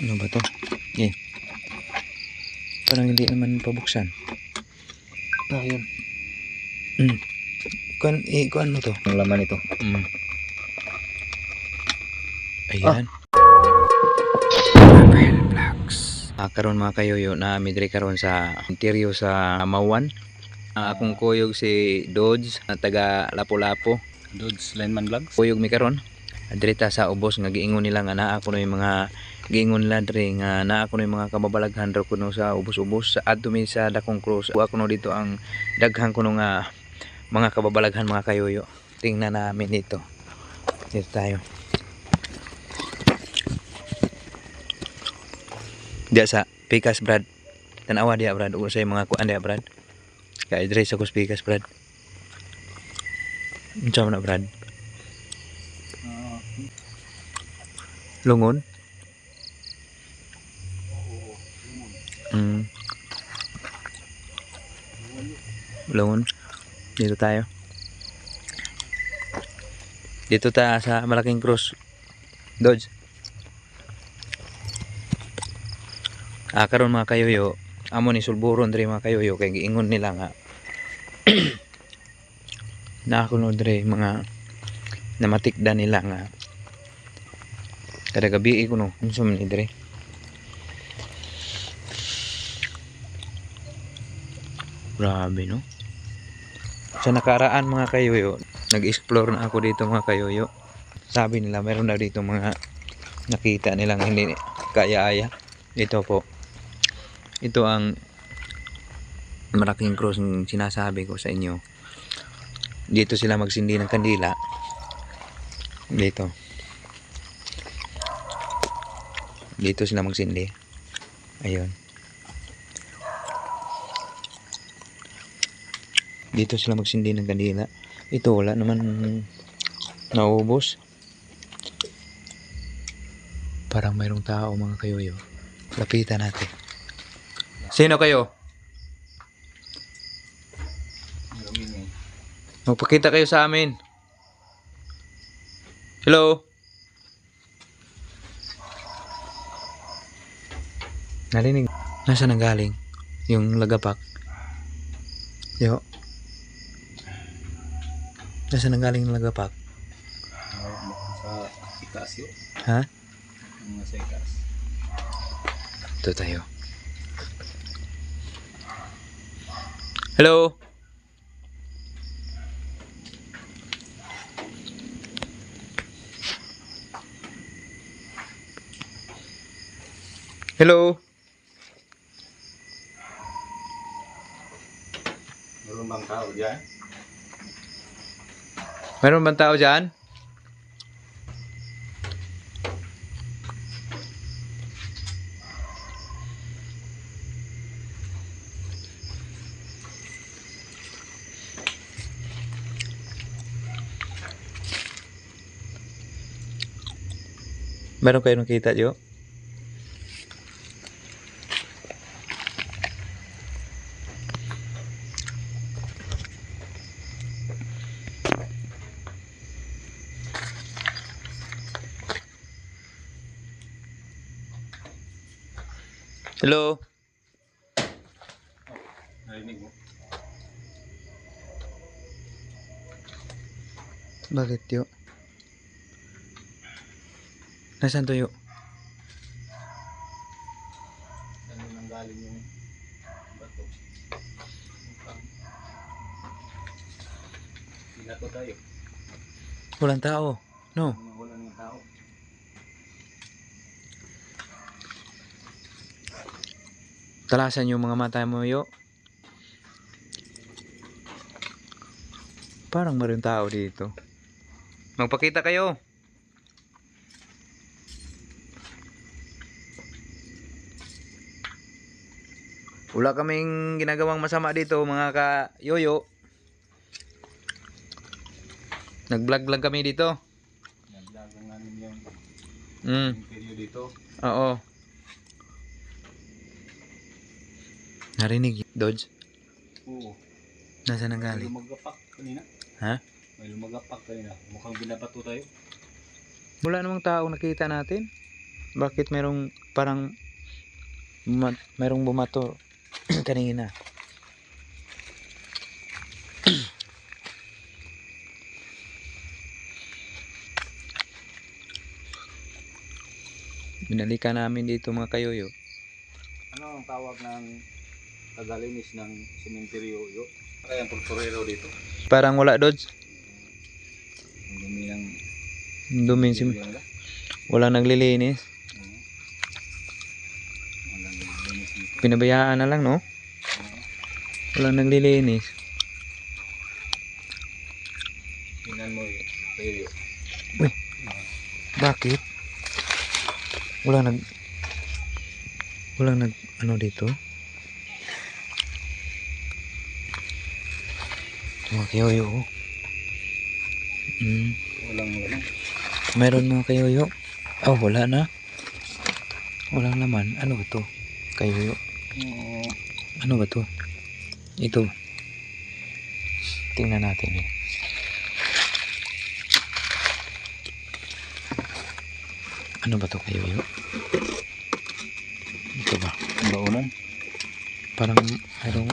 Ano ba to? Eh. Parang hindi naman pabuksan. Ah, yun. Hmm. Kuan, eh, kuan mo to. Ang laman ito. Mm. Ayan. Ah, karon mga kayoyo na midre karon sa interior sa Mawan. Ah, akong kuyog si Dodge na taga Lapu-Lapu. Dodge Lineman Vlogs. Kuyog mi karon. Adrita sa ubos nga giingon nila nga naa ko yung mga giingon nila dre nga naa ko yung mga kababalaghan ro kuno sa ubos-ubos sa adto mi sa Dakong Cruz. Wa kuno dito ang daghan kuno nga mga kababalaghan mga kayoyo. Tingnan namin dito. Dito tayo. Diya sa Pikas Brad. Tanawa diya Brad. Ugo sa mga kuan diya Brad. Kaya dre sa kus Pikas Brad. Unsa man Brad? Lungon? Mm. Lungon. Dito tayo. Dito ta sa Malaking Cross. Dodge. Ah, karon mga kayoyo, amo ni sulburon diri mga kayoyo kay giingon nila nga na ako no diri mga namatikda nila nga kada gabi ko no unsa man ni diri grabe no? Sa nakaraan mga kayoyo nag-explore na ako dito mga kayoyo. Sabi nila meron na dito mga nakita nilang hindi kaya-aya. Ito po. Ito ang malaking cross ng sinasabi ko sa inyo. Dito sila magsindi ng kandila. Dito dito sila magsindi ayun dito sila magsindi ng kandila ito wala naman naubos parang mayroong tao mga kayoyo lapitan natin sino kayo? Magpakita kayo sa amin. Hello? Narinig. Nasaan ang galing? Yung lagapak. Yo. Nasaan ang galing yung lagapak? sa ikas yun. Ha? Mga sa ikas. Ito tayo. Hello? Hello? Meron bang tao dyan? Meron bang tao dyan? Meron kayo nakita, Jo? Hello? Narinig mo? Bakit, Jo? Nasaan to, Jo? Saan nang galing yung bato? Pinato tayo. Walang tao. No. Mga wala ng tao. Talasan yung mga mata mo, yo. Parang mayroong tao dito. Magpakita kayo. Wala kaming ginagawang masama dito, mga ka-yoyo. Nag-vlog lang kami dito. Naglagang namin yung Mm, video dito. oo. Narinig, Dodge. Oo. Nasaan ang May galing? lumagapak kanina. Ha? May lumagapak kanina. Mukhang binabato tayo. Wala namang tao nakita natin. Bakit merong parang buma- merong bumato kanina? Binalikan namin dito mga kayoyo. Ano ang tawag ng tagalinis ng sementeryo yo? Kaya ang portorero dito. Parang wala dodge. Ang dumi ng Dumin si sementeryo nila. wala naglilinis. Dito. Pinabayaan na lang, no? Oo. Wala naglilinis. Tingnan mo eh. Kayo Bakit? Wala nag Wala nag ano dito? Mga kayoyo. oh. Mm. Walang walang. Meron mga kayoyo. Oh, wala na. Walang laman. Ano ba to? Kayoyo. Oo. Ano ba to? Ito. Tingnan natin eh. Ano ba to kayoyo? Ito ba? Baunan. Parang mayroong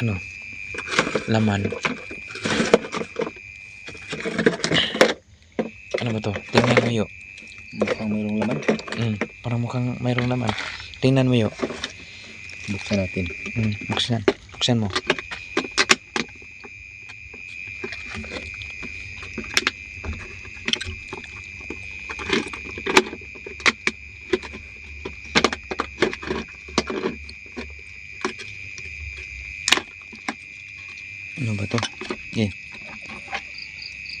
ano laman. Ano ba to? Tingnan mo yo. Mukhang mayroong laman. mm, parang mukhang mayroong laman. Tingnan mo yo. Buksan natin. mm, buksan. Buksan mo Ano ba to? Eh.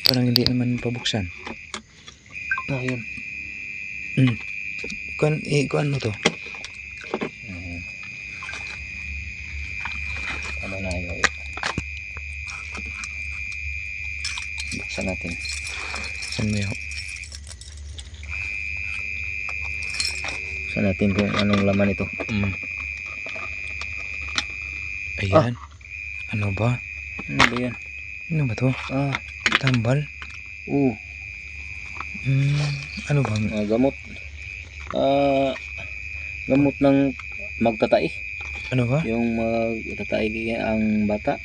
Parang hindi naman pabuksan. Ah, yun. Mm. Kuan, kuan mo to? Mhm. Ano na yun? Buksan natin. Saan mo yun? Buksan natin kung anong laman ito. Mm. Ayan. Ano ba? Ano ba yan? Ano ba to? Ah, Tambal? Oo. Mm. Ano bang? Ah, gamot. Ah, gamot ng magtatai. Ano ba? Yung magtatai ang bata.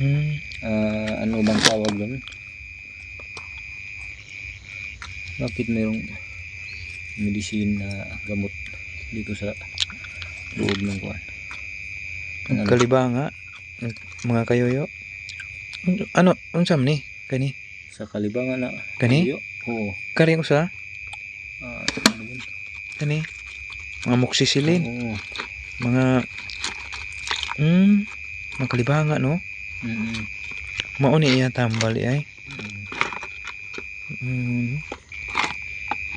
Mm. Ah, ano bang tawag doon? Bakit mayroong medicine na gamot dito sa loob ng kuwan? Ang ano? Kalibanga? Mga kayoyo? Ano? Unsam ni? Kani? Sa kalibangan na. Kani? Oo. Kari ko sa? Ah, ano yun? Kani? Mga moxicillin? Oo. Mga... Mm. Mga kalibanga, no? Mm-mm. Mauni iya tambal ay. Mm. Mm.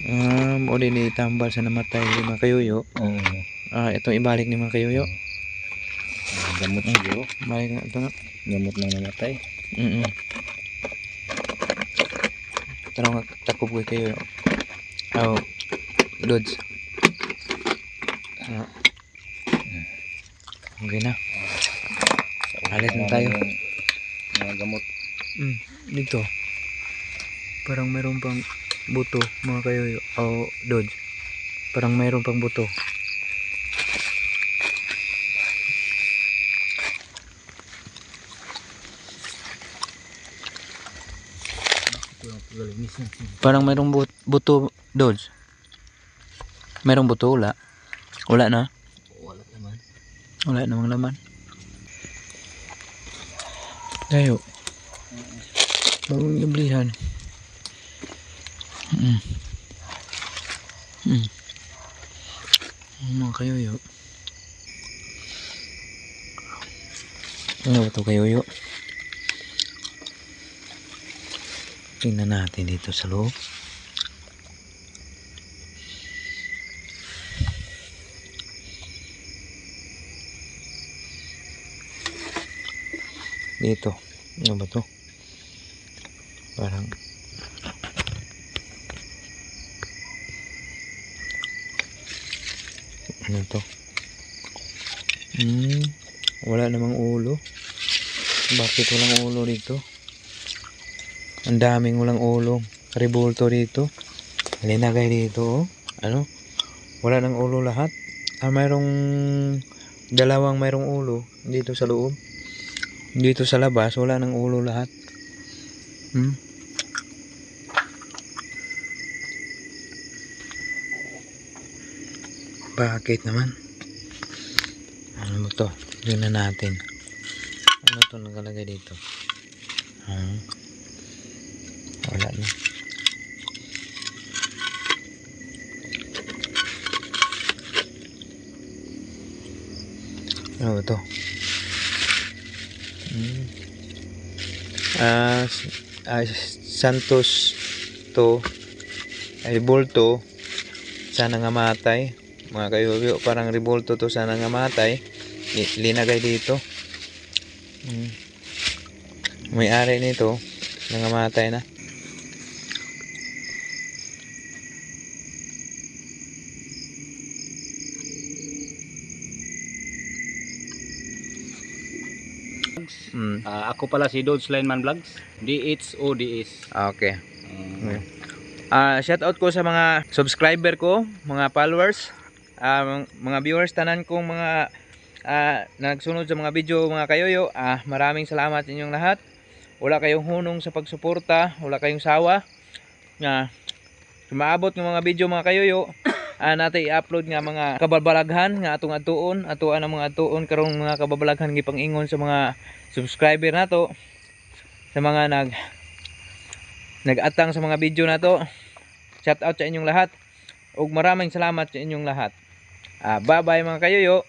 Ah, mo din ni tambal sa namatay ni mga kayoyo. Oo. Ah, itong ibalik ni mga kayoyo. Ah, gamot siguro. Balik na ito na. Gamot na namatay. Mm. Tara nga takob ko kayo. Oh. Lods. Ah. Okay na. Alis na tayo. Mga gamot. Mm, dito. Parang meron pang buto mga kayo. Oh, Dodge. Parang meron pang buto. Parang merong but- buto, Dodge. Merong buto, wala. Wala na. Wala naman. Wala namang laman. Tayo. Bagong gablihan. Mm. Mm. Mga kayoyo. Ano ba ito kayoyo? Tingnan natin dito sa loob. Dito. Ano ba to? Parang Ano to? Hmm, wala namang ulo. Bakit walang ulo dito? Ang daming walang ulo. Revolto dito. Linagay dito, oh. Ano? Wala ng ulo lahat. Ah, mayroong dalawang mayroong ulo dito sa loob. Dito sa labas, wala ng ulo lahat. Hmm? Bakit naman? Ano mo to? Tingnan natin. Ano to nakalagay dito? Hmm. Wala na. Ano ba to? Hmm. Ah, ah, Santos to ay Bolto sana nga matay mga kayuyo parang revolto to sana nga matay linagay dito Hmm. may ari nito nangamatay na Ah, ako pala si Dodge Lineman Vlogs. DHODS. okay Mm. Ah, shout out ko sa mga subscriber ko, mga followers, ah, mga viewers tanan kong mga ah, nagsunod sa mga video mga kayoyo. Ah, maraming salamat inyong lahat. Wala kayong hunong sa pagsuporta, wala kayong sawa. Nga maabot ng mga video mga kayoyo. Ah, natin i-upload nga mga kababalaghan nga atong atuon, atuan ang mga atuon karong mga kababalaghan gipang ingon sa mga subscriber nato sa mga nag nag-atang sa mga video na to. Shout out sa inyong lahat. Ug maraming salamat sa inyong lahat. Ah, bye-bye mga kayoyo.